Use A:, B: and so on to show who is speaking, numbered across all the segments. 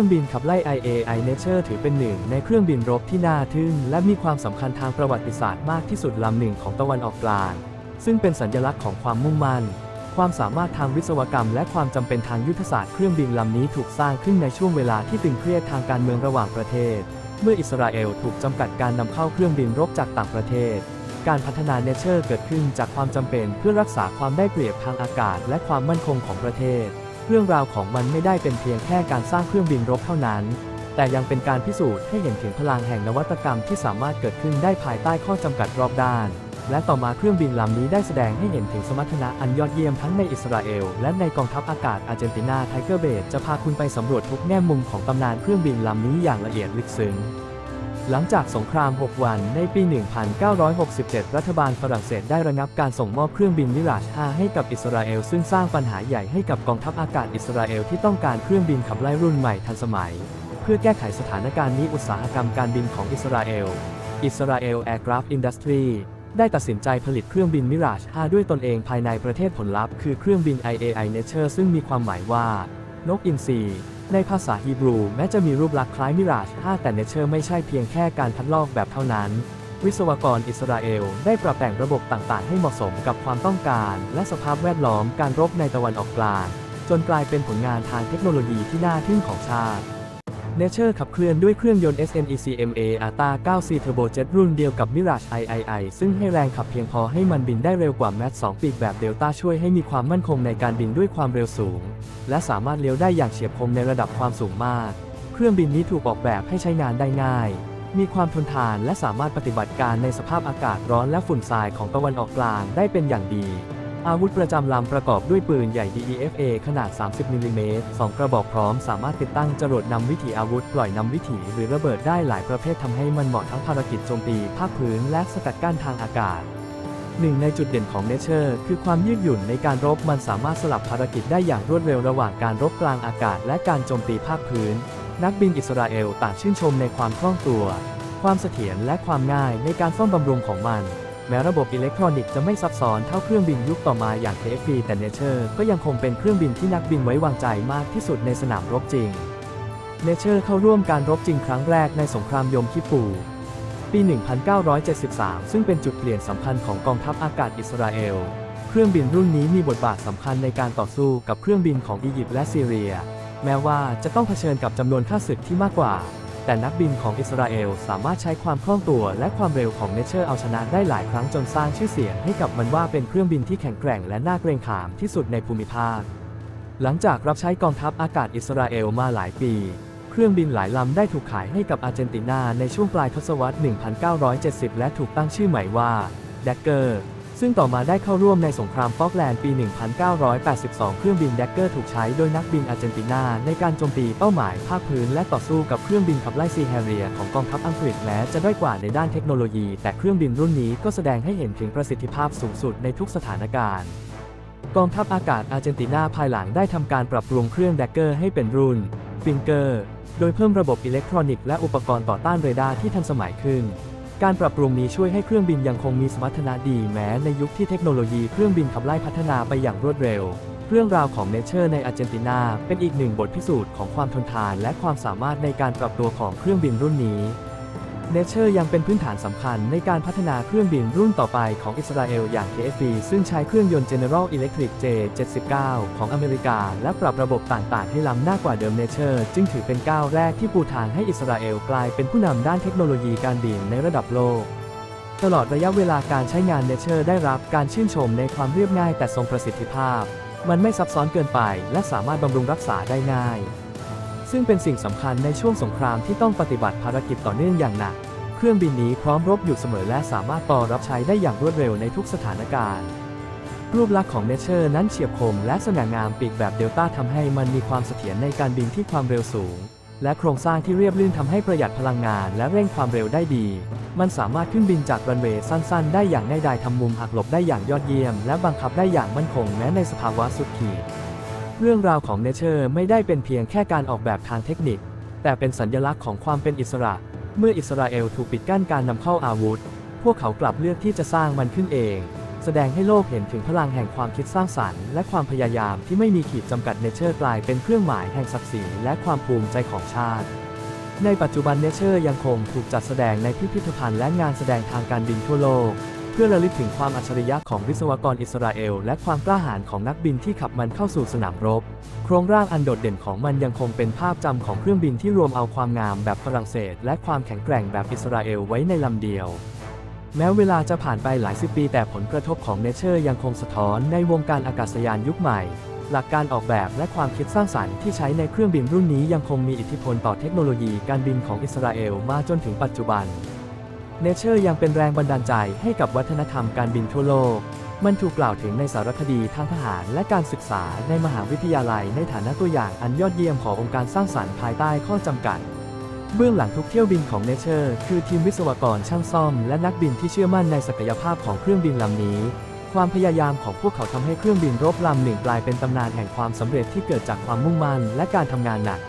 A: รื่องบินขับไล่ IAI Nature ถือเป็นหนึ่งในเครื่องบินรบที่น่าทึ่ง และมีความสำคัญทางประวัติศาสตร์มากที่สุดลำหนึ่งของตะวันออกกลาง ซึ่งเป็นสัญลักษณ์ของความมุ่งมั่น ความสามารถทางวิศวกรรม และความจำเป็นทางยุทธศาสตร์เครื่องบินลำนี้ถูกสร้างขึ้นในช่วงเวลาที่ตึงเครียดทางการเมืองระหว่างประเทศ เมื่ออิสราเอลถูกจำกัดการนำเข้าเครื่องบินรบจากต่างประเทศ การพัฒนาเนเชอร์เกิดขึ้นจากความจำเป็นเพื่อรักษาความได้เปรียบทางอากาศ และความมั่นคงของประเทศ เรื่องราวของมันไม่ได้เป็นเพียงแค่การสร้างเครื่องบินรบเท่านั้น แต่ยังเป็นการพิสูจน์ให้เห็นถึงพลังแห่งนวัตกรรมที่สามารถเกิดขึ้นได้ภายใต้ข้อจำกัดรอบด้าน และต่อมาเครื่องบินลำนี้ได้แสดงให้เห็นถึงสมรรถนะอันยอดเยี่ยมทั้งในอิสราเอลและในกองทัพอากาศอาร์เจนตินาไทเกอร์เบดจะพาคุณไปสำรวจทุกแง่มุมของตำนานเครื่องบินลำนี้อย่างละเอียดลึกซึ้ง หลังจากสงคราม 6 วันในปี 1967 รัฐบาลฝรั่งเศสได้ระงับการส่งมอบเครื่องบินมิราช5ให้กับอิสราเอล ซึ่งสร้างปัญหาใหญ่ให้กับกองทัพอากาศอิสราเอลที่ต้องการเครื่องบินขับไล่รุ่นใหม่ทันสมัย เพื่อแก้ไขสถานการณ์นี้อุตสาหกรรมการบินของอิสราเอล อิสราเอลแอร์กราฟอินดัสทรีได้ตัดสินใจผลิตเครื่องบินมิราช5ด้วยตนเองภายในประเทศผลลัพธ์คือเครื่องบิน IAI Nature ซึ่งมีความหมายว่านกอินทรี ในภาษาฮีบรูแม้จะมีรูปลักษณ์คล้ายมิราช5แต่เนเชอร์ไม่ใช่เพียงแค่การคัดลอกแบบเท่านั้น วิศวกรอิสราเอลได้ปรับแต่งระบบต่างๆ ให้เหมาะสมกับความต้องการ และสภาพแวดล้อมการรบในตะวันออกกลาง จนกลายเป็นผลงานทางเทคโนโลยีที่น่าทึ่งของชาติ Nature ขับเคลื่อนด้วยเครื่องยนต์ SNECMA ATA 9C Turbojet รุ่นเดียวกับ Mirage III ซึ่งให้แรงขับเพียงพอให้มันบินได้เร็วกว่า Mach 2ปีกแบบ Delta ช่วยให้มีความมั่นคงในการบินด้วยความเร็วสูง และสามารถเลี้ยวได้อย่างเฉียบคมในระดับความสูงมาก เครื่องบินนี้ถูกออกแบบให้ใช้งานได้ง่าย มีความทนทานและสามารถปฏิบัติการในสภาพอากาศร้อนและฝุ่นทรายของตะวันออกกลางได้เป็นอย่างดี อาวุธประจำลำประกอบด้วยปืนใหญ่ DEFA ขนาด 30มิลลิเมตรสองกระบอกพร้อมสามารถติดตั้งจรวดนำวิถีอาวุธปล่อยนำวิถีหรือระเบิดได้หลายประเภททำให้มันเหมาะทั้งภารกิจโจมตีภาคพื้นและสกัดกั้นทางอากาศหนึ่งในจุดเด่นของ Nature คือความยืดหยุ่นในการรบมันสามารถสลับภารกิจได้อย่างรวดเร็วระหว่างการรบกลางอากาศและการโจมตีภาคพื้น นักบินอิสราเอลต่างชื่นชมในความคล่องตัว ความเสถียรและความง่ายในการซ่อมบำรุงของมัน แม้ระบบอิเล็กทรอนิกส์จะไม่ซับซ้อนเท่าเครื่องบินยุคต่อมาอย่าง KF-3 แต่ Nature ก็ยังคงเป็นเครื่องบินที่นักบินไว้วางใจมากที่สุดในสนามรบจริง Nature เข้าร่วมการรบจริงครั้งแรกในสงครามยมคิปู ปี 1973 ซึ่งเป็นจุดเปลี่ยนสำคัญของกองทัพอากาศอิสราเอล เครื่องบินรุ่นนี้มีบทบาทสำคัญในการต่อสู้กับเครื่องบินของอียิปต์และซีเรีย แม้ว่าจะต้องเผชิญกับจำนวนค่าศึกที่มากกว่า แต่นักบินของอิสราเอลสามารถใช้ความคล่องตัวและความเร็วของเนเชอร์เอาชนะได้หลายครั้งจนสร้างชื่อเสียงให้กับมันว่าเป็นเครื่องบินที่แข็งแกร่งและน่าเกรงขามที่สุดในภูมิภาค หลังจากรับใช้กองทัพอากาศอิสราเอลมาหลายปี เครื่องบินหลายลำได้ถูกขายให้กับอาร์เจนตินาในช่วงปลายทศวรรษ 1970 และถูกตั้งชื่อใหม่ว่า d a g g e r ซึ่งต่อมาได้เข้าร่วมในสงครามฟอกแลนด์ปี 1982 เครื่องบิน d a g g e r ถูกใช้โดยนักบินอาร์เจนตินา ในการโจมตีเป้าหมายภาคพื้นและต่อสู้กับเครื่องบินขับไล่ซีแฮเรียของกองทัพอังกฤษแม้จะด้อยกว่าในด้านเทคโนโลยี แต่เครื่องบินรุ่นนี้ก็แสดงให้เห็นถึงประสิทธิภาพสูงสุดในทุกสถานการณ์ กองทัพอากาศอาร์เจนตินาภายหลังได้ทำการปรับปรุงเครื่องแดกเกอร์ให้เป็นรุ่นฟิงเกอร์ โดยเพิ่มระบบอิเล็กทรอนิกส์และอุปกรณ์ต่อต้านเรดาร์ที่ทันสมัยขึ้น การปรับปรุงนี้ช่วยให้เครื่องบินยังคงมีสมรรถนะดีแม้ในยุคที่เทคโนโลยีเครื่องบินขับไล่พัฒนาไปอย่างรวดเร็ว เรื่องราวของเนเชอร์ในอาร์เจนตินาเป็นอีกหนึ่งบทพิสูจน์ของความทนทานและความสามารถในการปรับตัวของเครื่องบินรุ่นนี้ เนเชอร์ยังเป็นพื้นฐานสำคัญในการพัฒนาเครื่องบินรุ่นต่อไปของอิสราเอลอย่าง KF-3 ซึ่งใช้เครื่องยนต์ General Electric J79 ของอเมริกา และปรับระบบต่างๆ ให้ล้ำหน้ากว่าเดิมเนเชอร์จึงถือเป็นก้าวแรกที่ปูทางให้อิสราเอลกลายเป็นผู้นำด้านเทคโนโลยีการบินในระดับโลกตลอดระยะเวลาการใช้งานเนเชอร์ได้รับการชื่นชมในความเรียบง่ายแต่ทรงประสิทธิภาพ มันไม่ซับซ้อนเกินไป และสามารถบำรุงรักษาได้ง่าย ซึ่งเป็นสิ่งสำคัญในช่วงสงครามที่ต้องปฏิบัติภารกิจต่อเนื่องอย่างหนัก เครื่องบินนี้พร้อมรบอยู่เสมอและสามารถต่อรับใช้ได้อย่างรวดเร็วในทุกสถานการณ์ รูปลักษณ์ของเนเชอร์นั้นเฉียบคมและสง่างามปีกแบบเดลต้าทำให้มันมีความเสถียรในการบินที่ความเร็วสูง และโครงสร้างที่เรียบลื่นทำให้ประหยัดพลังงานและเร่งความเร็วได้ดี มันสามารถขึ้นบินจากรันเวย์สั้นๆ ได้อย่างง่ายดายทำมุมหักหลบได้อย่างยอดเยี่ยม และบังคับได้อย่างมั่นคงแม้ในสภาวะสุดขีด เรื่องราวของเนเชอร์ไม่ได้เป็นเพียงแค่การออกแบบทางเทคนิค แต่เป็นสัญลักษณ์ของความเป็นอิสระ เมื่ออิสราเอลถูกปิดกั้นการนำเข้าอาวุธ พวกเขากลับเลือกที่จะสร้างมันขึ้นเอง แสดงให้โลกเห็นถึงพลังแห่งความคิดสร้างสรรค์และความพยายามที่ไม่มีขีดจำกัดเนเชอร์กลายเป็นเครื่องหมายแห่งศักดิ์ศรีและความภูมิใจของชาติ ในปัจจุบันเนเชอร์ยังคงถูกจัดแสดงในพิพิธภัณฑ์และงานแสดงทางการบินทั่วโลก เพื่อระลึกถึงความอัจฉริยะของวิศวกรอิสราเอล และความกล้าหาญของนักบินที่ขับมันเข้าสู่สนามรบ โครงร่างอันโดดเด่นของมันยังคงเป็นภาพจำของเครื่องบินที่รวมเอาความงามแบบฝรั่งเศส และความแข็งแกร่งแบบอิสราเอลไว้ในลำเดียว แม้เวลาจะผ่านไปหลายสิบปีแต่ผลกระทบของเนเชอร์ยังคงสะท้อนในวงการอากาศยานยุคใหม่ หลักการออกแบบและความคิดสร้างสรรค์ที่ใช้ในเครื่องบินรุ่นนี้ยังคงมีอิทธิพลต่อเทคโนโลยีการบินของอิสราเอลมาจนถึงปัจจุบัน เนเชอร์ยังเป็นแรงบันดาลใจให้กับวัฒนธรรมการบินทั่วโลก มันถูกกล่าวถึงในสารคดีทางทหารและการศึกษาในมหาวิทยาลัยในฐานะตัวอย่างอันยอดเยี่ยมขององค์การสร้างสรรค์ภายใต้ข้อจำกัด เบื้องหลังทุกเที่ยวบินของเนเชอร์คือทีมวิศวกรช่างซ่อม และนักบินที่เชื่อมั่นในศักยภาพของเครื่องบินลำนี้ ความพยายามของพวกเขาทำให้เครื่องบินรบลำหนึ่งกลายเป็นตำนานแห่งความสำเร็จที่เกิดจากความมุ่งมั่นและการทำงานหนัก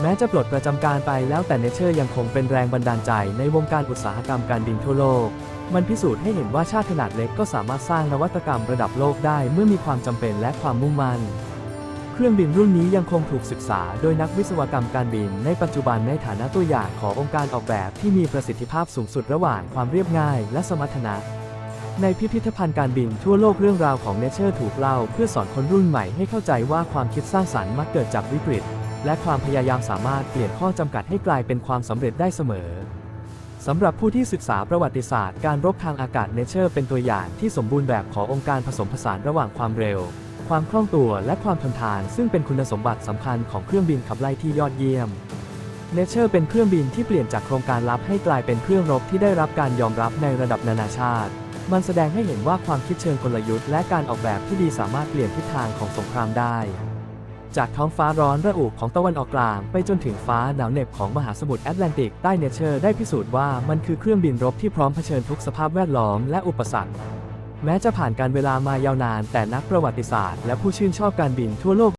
A: แม้จะปลดประจำการไปแล้วแต่เนเชอร์ยังคงเป็นแรงบันดาลใจในวงการอุตสาหกรรมการบินทั่วโลก มันพิสูจน์ให้เห็นว่าชาติขนาดเล็กก็สามารถสร้างนวัตกรรมระดับโลกได้เมื่อมีความจำเป็นและความมุ่งมั่น เครื่องบินรุ่นนี้ยังคงถูกศึกษาโดยนักวิศวกรรมการบิน ในปัจจุบันในฐานะตัวอย่างขององค์การออกแบบที่มีประสิทธิภาพสูงสุดระหว่างความเรียบง่ายและสมรรถนะในพิพิธภัณฑ์การบินทั่วโลกเรื่องราวของเนเชอร์ถูกเล่า เพื่อสอนคนรุ่นใหม่ให้เข้าใจว่าความคิดสร้างสรรค์มักเกิดจากวิกฤต และความพยายามสามารถเปลี่ยนข้อจำกัดให้กลายเป็นความสำเร็จได้เสมอสำหรับผู้ที่ศึกษาประวัติศาสตร์การรบทางอากาศเนเชอร์เป็นตัวอย่างที่สมบูรณ์แบบขององค์การผสมผสานระหว่างความเร็ว ความคล่องตัวและความทนทาน ซึ่งเป็นคุณสมบัติสำคัญของเครื่องบินขับไล่ที่ยอดเยี่ยมเนเชอร์เป็นเครื่องบินที่เปลี่ยนจากโครงการลับให้กลายเป็นเครื่องรบที่ได้รับการยอมรับในระดับนานาชาติ มันแสดงให้เห็นว่าความคิดเชิงกลยุทธ์และการออกแบบที่ดีสามารถเปลี่ยนทิศทางของสงครามได้ จากท้องฟ้าร้อนระอุของตะวันออกกลาง ไปจนถึงฟ้าหนาวเหน็บของมหาสมุทรแอตแลนติกใต้เนเชอร์ได้พิสูจน์ว่ามันคือเครื่องบินรบที่พร้อมเผชิญทุกสภาพแวดล้อมและอุปสรรค แม้จะผ่านการเวลามายาวนาน แต่นักประวัติศาสตร์และผู้ชื่นชอบการบินทั่วโลก